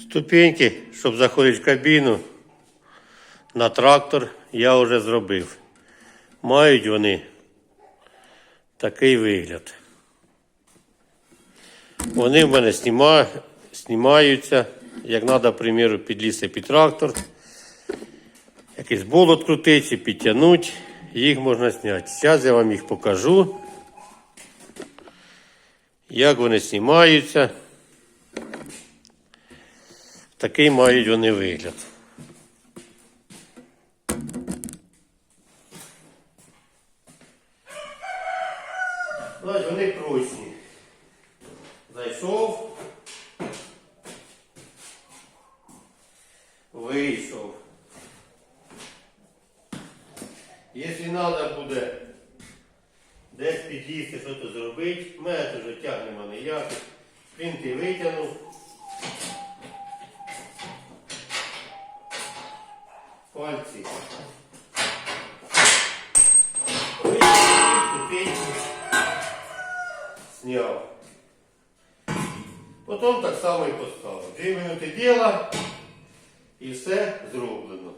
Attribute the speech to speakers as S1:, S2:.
S1: Ступеньки, щоб заходити в кабіну на трактор, я вже зробив. Мають вони такий вигляд. Вони в мене сніма, знімаються, як треба, приміру, підлізти під трактор. Якийсь болот крутить чи підтягнути, їх можна зняти. Зараз я вам їх покажу. Як вони знімаються. Такий мають вони вигляд. Ось вони прочні. Зайшов. Вийшов. Якщо треба буде десь підлізти, що то зробити, тут вже тягнемо ніяк. Принти витягнув. Пальці. Сняв. Потім так само і поставив. Дві минути діла і все зроблено.